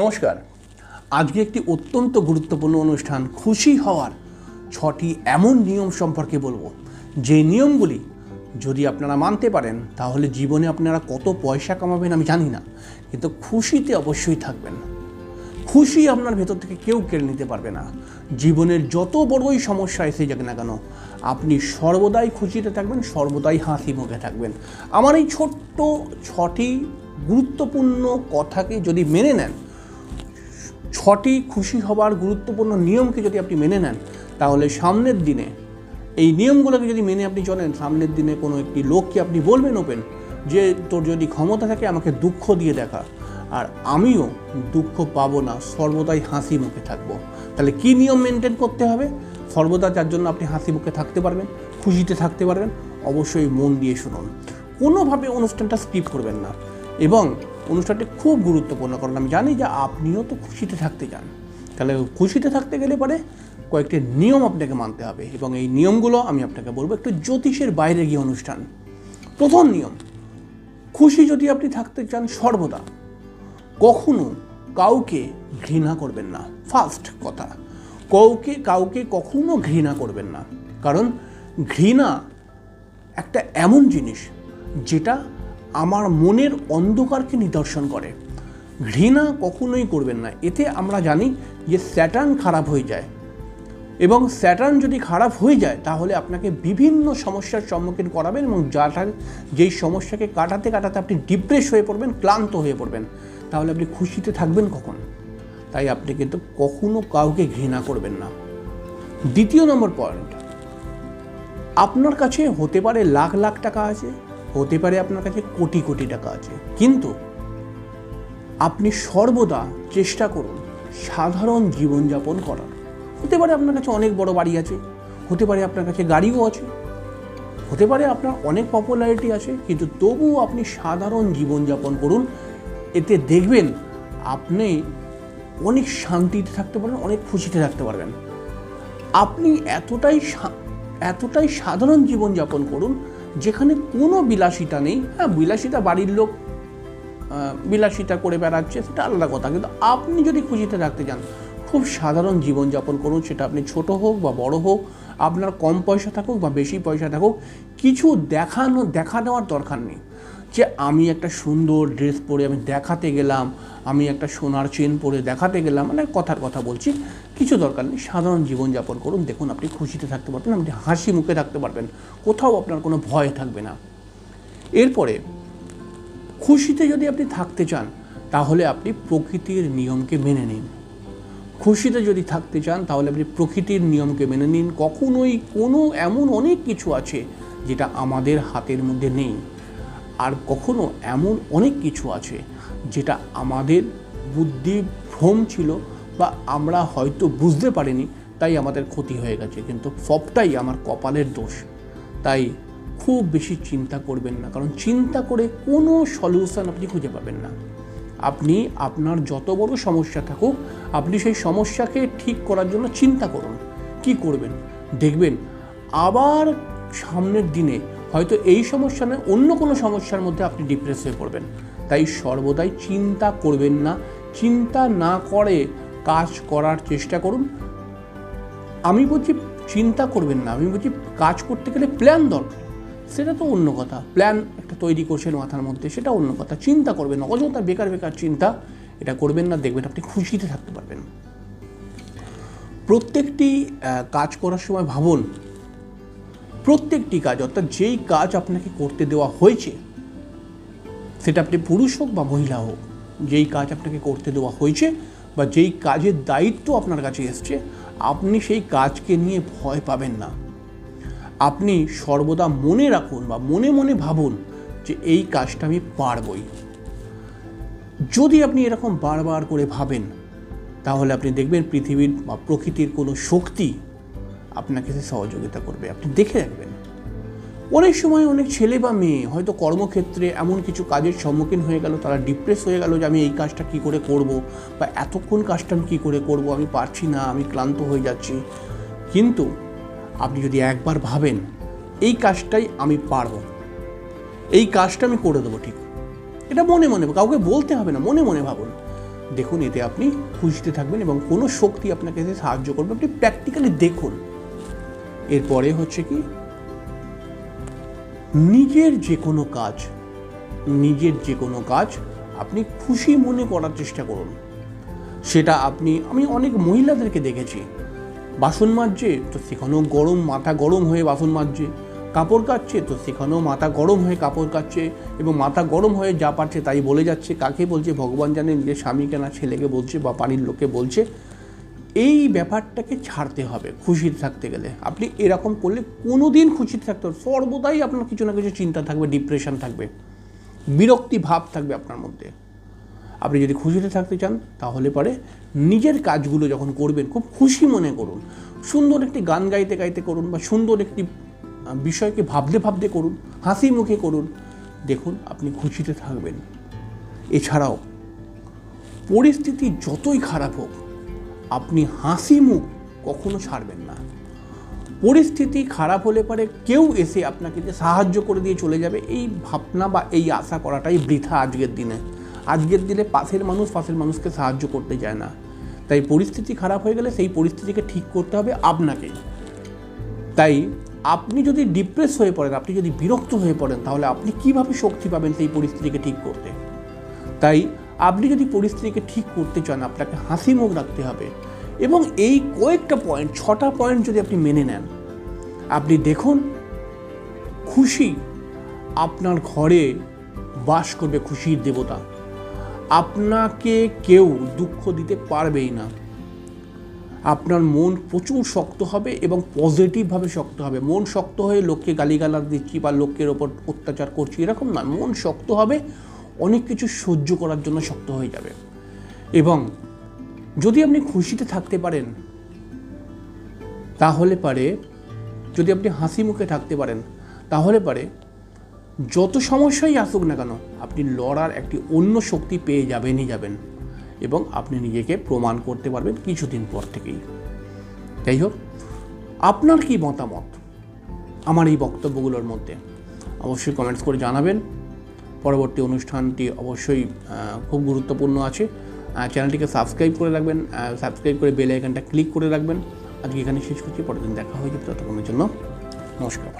নমস্কার। আজকে একটি অত্যন্ত গুরুত্বপূর্ণ অনুষ্ঠান, খুশি হওয়ার ছটি এমন নিয়ম সম্পর্কে বলব। যে নিয়মগুলি যদি আপনারা মানতে পারেন, তাহলে জীবনে আপনারা কত পয়সা কামাবেন আমি জানি না, কিন্তু খুশিতে অবশ্যই থাকবেন। খুশি আপনার ভেতর থেকে কেউ কেড়ে নিতে পারবে না। জীবনের যত বড়ই সমস্যা এসে যাক না কেন, আপনি সর্বদাই খুশিতে থাকবেন, সর্বদাই হাসি মুখে থাকবেন। আমার এই ছোট্ট ছটি গুরুত্বপূর্ণ কথাকে যদি মেনে নেন ছটি খুশি হবার গুরুত্বপূর্ণ নিয়মকে যদি আপনি মেনে নেন, তাহলে সামনের দিনে, এই নিয়মগুলোকে যদি মেনে আপনি চলেন, সামনের দিনে কোনো একটি লোককে আপনি বলবেন ওপেন যে, তোর যদি ক্ষমতা থাকে, আমাকে দুঃখ দিয়ে দেখা। আর আমিও দুঃখ পাবো না, সর্বদাই হাসি মুখে থাকব। তাহলে কি নিয়ম মেনটেন করতে হবে? সর্বদা যার জন্য আপনি হাসি মুখে থাকতে পারবেন, খুশিতে থাকতে পারবেন, অবশ্যই মন দিয়ে শুনুন। কোনোভাবে অনুষ্ঠানটা স্কিপ করবেন না। এবং অনুষ্ঠানটি খুব গুরুত্বপূর্ণ, কারণ আমি জানি যে আপনিও তো খুশিতে থাকতে চান। তাহলে খুশিতে থাকতে গেলে পরে কয়েকটি নিয়ম আপনাকে মানতে হবে এবং এই নিয়মগুলো আমি আপনাকে বলব একটু জ্যোতিষের বাইরে গিয়ে অনুষ্ঠান। প্রথম নিয়ম, খুশি যদি আপনি থাকতে চান সর্বদা, কখনো কাউকে ঘৃণা করবেন না। ফার্স্ট কথা, কাউকে কাউকে কখনো ঘৃণা করবেন না। কারণ ঘৃণা একটা এমন জিনিস যেটা আমার মনের অন্ধকারকে নিদর্শন করে। ঘৃণা কখনোই করবেন না। এতে আমরা জানি যে স্যাটার্ন খারাপ হয়ে যায়। এবং স্যাটার্ন যদি খারাপ হয়ে যায়, তাহলে আপনাকে বিভিন্ন সমস্যার সম্মুখীন করাবেন এবং যাটা, যেই সমস্যাকে কাটাতে কাটাতে আপনি ডিপ্রেস হয়ে পড়বেন, ক্লান্ত হয়ে পড়বেন, তাহলে আপনি খুশিতে থাকবেন কখন? তাই আপনি কিন্তু কখনো কাউকে ঘৃণা করবেন না। দ্বিতীয় নম্বর পয়েন্ট আপনার কাছে হতে পারে লাখ লাখ টাকা আছে হতে পারে আপনার কাছে কোটি কোটি টাকা আছে। কিন্তু আপনি সর্বদা চেষ্টা করুন সাধারণ জীবনযাপন করার। হতে পারে আপনার কাছে অনেক বড় বাড়ি আছে, হতে পারে আপনার কাছে গাড়িও আছে, হতে পারে আপনার অনেক পপুলারিটি আছে, কিন্তু তবুও আপনি সাধারণ জীবনযাপন করুন। এতে দেখবেন আপনি অনেক শান্তিতে থাকতে পারবেন, অনেক খুশিতে থাকতে পারবেন। আপনি এতটাই এতটাই সাধারণ জীবনযাপন করুন যেখানে কোনো বিলাসিতা নেই। হ্যাঁ বিলাসিতা বাড়ির লোক বিলাসিতা করে বেড়াচ্ছে, সেটা আলাদা কথা। কিন্তু আপনি যদি খুশিতে রাখতে চান খুব সাধারণ জীবনযাপন করুন, সেটা আপনি ছোট হোক বা বড় হোক, আপনার কম পয়সা থাকুক বা বেশি পয়সা থাকুক, কিছু দেখানো, দেখা নেওয়ার দরকার নেই। যে আমি একটা সুন্দর ড্রেস পরে আমি দেখাতে গেলাম, আমি একটা সোনার চেন পরে দেখাতে গেলাম মানে কথার কথা বলছি, কিছু দরকার নেই, সাধারণ জীবনযাপন করুন, দেখুন আপনি খুশিতে থাকতে পারবেন, আপনি হাসি মুখে থাকতে পারবেন, কোথাও আপনার কোনো ভয় থাকবে না। এরপরে, খুশিতে যদি আপনি থাকতে চান, তাহলে আপনি প্রকৃতির নিয়মকে মেনে নিন। খুশিতে যদি থাকতে চান, তাহলে আপনি প্রকৃতির নিয়মকে মেনে নিন, কখনোই কোনো এমন অনেক কিছু আছে, যেটা আমাদের হাতের মধ্যে নেই। আর কখনো এমন অনেক কিছু আছে যেটা আমাদের বুদ্ধি ভ্রম ছিল বা আমরা হয়তো বুঝতে পারিনি, তাই আমাদের ক্ষতি হয়ে গেছে। কিন্তু সবটাই আমার কপালের দোষ। তাই খুব বেশি চিন্তা করবেন না। কারণ চিন্তা করে কোনো সলিউশন আপনি খুঁজে পাবেন না। আপনি আপনার যত বড় সমস্যা থাকুক, আপনি সেই সমস্যাকে ঠিক করার জন্য চিন্তা করুন। কি করবেন? দেখবেন আবার সামনের দিনে হয়তো এই সমস্যা নয়, অন্য কোনো সমস্যার মধ্যে আপনি ডিপ্রেস হয়ে পড়বেন। তাই সর্বদাই চিন্তা করবেন না। চিন্তা না করে কাজ করার চেষ্টা করুন। আমি বলছি চিন্তা করবেন না। আমি বলছি কাজ করতে গেলে প্ল্যান দরকার। সেটা তো অন্য কথা। প্ল্যান একটা তৈরি করছেন মাথার মধ্যে, সেটা অন্য কথা। চিন্তা করবেন না। অযথা বেকার বেকার চিন্তা, এটা করবেন না। দেখবেন আপনি খুশিতে থাকতে পারবেন। প্রত্যেকটি কাজ করার সময় ভাবুন প্রত্যেকটি কাজ, অর্থাৎ যেই কাজ আপনাকে করতে দেওয়া হয়েছে, সেটা আপনি পুরুষ হোক বা মহিলা হোক, যেই কাজ আপনাকে করতে দেওয়া হয়েছে বা যেই কাজের দায়িত্ব আপনার কাছে এসছে, আপনি সেই কাজকে নিয়ে ভয় পাবেন না। আপনি সর্বদা মনে রাখুন বা মনে মনে ভাবুন যে এই কাজটা আমি পারবই। যদি আপনি এরকম বারবার করে ভাবেন, তাহলে আপনি দেখবেন পৃথিবীর বা প্রকৃতির কোনো শক্তি আপনাকে সে সহযোগিতা করবে। আপনি দেখে রাখবেন। অনেক সময় অনেক ছেলে বা মেয়ে হয়তো কর্মক্ষেত্রে এমন কিছু কাজের সম্মুখীন হয়ে গেল, তারা ডিপ্রেস হয়ে গেল যে আমি এই কাজটা কি করে করব বা এতক্ষণ কাজটা আমি কী করে করব, আমি পারছি না, আমি ক্লান্ত হয়ে যাচ্ছি। কিন্তু আপনি যদি একবার ভাবেন, এই কাজটাই আমি পারব, এই কাজটা আমি করে দেবো ঠিক। এটা মনে মনে, কাউকে বলতে হবে না, মনে মনে ভাবুন। দেখুন, এতে আপনি খুঁজতে থাকবেন এবং কোনো শক্তি আপনাকে সাহায্য করবে। আপনি প্র্যাকটিক্যালি দেখুন এরপরে হচ্ছে কি? নিজের যে কোনো কাজ, নিজের যে কোনো কাজ আপনি খুশি মনে করার চেষ্টা করুন। সেটা আপনি, আমি অনেক মহিলাদেরকে দেখেছি। বাসন মাজছে তো সেখানেও গরম, মাথা গরম হয়ে বাসন মাজছে। কাপড় কাচ্ছে তো সেখানেও মাথা গরম হয়ে কাপড় কাচ্ছে এবং মাথা গরম হয়ে যা পারছে তাই বলে যাচ্ছে। কাকে বলছে? ভগবান জানে নিজের স্বামীকে না ছেলেকে বলছে বা বাড়ির লোককে বলছে। এই ব্যাপারটাকে ছাড়তে হবে খুশিতে থাকতে গেলে। আপনি এরকম করলে কোনো দিন খুশিতে থাকতে হবে। সর্বদাই আপনার কিছু না কিছু চিন্তা থাকবে ডিপ্রেশন থাকবে, বিরক্তি ভাব থাকবে আপনার মধ্যে। আপনি যদি খুশিতে থাকতে চান, তাহলে পরে নিজের কাজগুলো যখন করবেন, খুব খুশি মনে করুন। সুন্দর একটি গান গাইতে গাইতে করুন বা সুন্দর একটি বিষয়কে ভাবতে ভাবতে করুন, হাসি মুখে করুন, দেখুন আপনি খুশিতে থাকবেন। এছাড়াও পরিস্থিতি যতই খারাপ হোক আপনি হাসি মুখ কখনো ছাড়বেন না। পরিস্থিতি খারাপ হলে পরে কেউ এসে আপনাকে যে সাহায্য করে দিয়ে চলে যাবে, এই ভাবনা বা এই আশা করাটাই বৃথা আজকের দিনে। আজকের দিনে পাশের মানুষ পাশের মানুষকে সাহায্য করতে যায় না। তাই পরিস্থিতি খারাপ হয়ে গেলে সেই পরিস্থিতিকে ঠিক করতে হবে আপনাকে। তাই আপনি যদি ডিপ্রেস হয়ে পড়েন, আপনি যদি বিরক্ত হয়ে পড়েন, তাহলে আপনি কীভাবে শক্তি পাবেন সেই পরিস্থিতিকে ঠিক করতে? তাই আপনি যদি পরিস্থিতিকে ঠিক করতে চান, আপনাকে হাসি মুখ রাখতে হবে। এবং এই কয়েকটা পয়েন্ট ছটা পয়েন্ট যদি আপনি মেনে নেন, আপনি দেখুন, খুশি আপনার ঘরে বাস করবে খুশির দেবতা। আপনাকে কেউ দুঃখ দিতে পারবেই না। আপনার মন প্রচুর শক্ত হবে এবং পজিটিভভাবে শক্ত হবে। মন শক্ত হয়ে লোককে গালিগালাজ দিচ্ছি বা লোকের ওপর অত্যাচার করছি, এরকম না মন শক্ত হবে অনেক কিছু সহ্য করার জন্য শক্ত হয়ে যাবে। এবং যদি আপনি খুশিতে থাকতে পারেন, তাহলে পারে, যদি আপনি হাসি মুখে থাকতে পারেন, তাহলে পারে, যত সমস্যাই আসুক না কেন, আপনি লড়ার একটি অন্য শক্তি পেয়ে যাবেনই যাবেন এবং আপনি নিজেকে প্রমাণ করতে পারবেন কিছুদিন পর থেকেই। যাই হোক, আপনার কি মতামত আমার এই বক্তব্যগুলোর মধ্যে? অবশ্যই কমেন্টস করে জানাবেন। পরবর্তী অনুষ্ঠানটি অবশ্যই খুব গুরুত্বপূর্ণ আছে। চ্যানেলটিকে সাবস্ক্রাইব করে রাখবেন সাবস্ক্রাইব করে বেল আইকনটা ক্লিক করে রাখবেন। আজকে এখানে শেষ করছি, পরের দিন দেখা হয়ে যাবে ততক্ষণের জন্য। নমস্কার।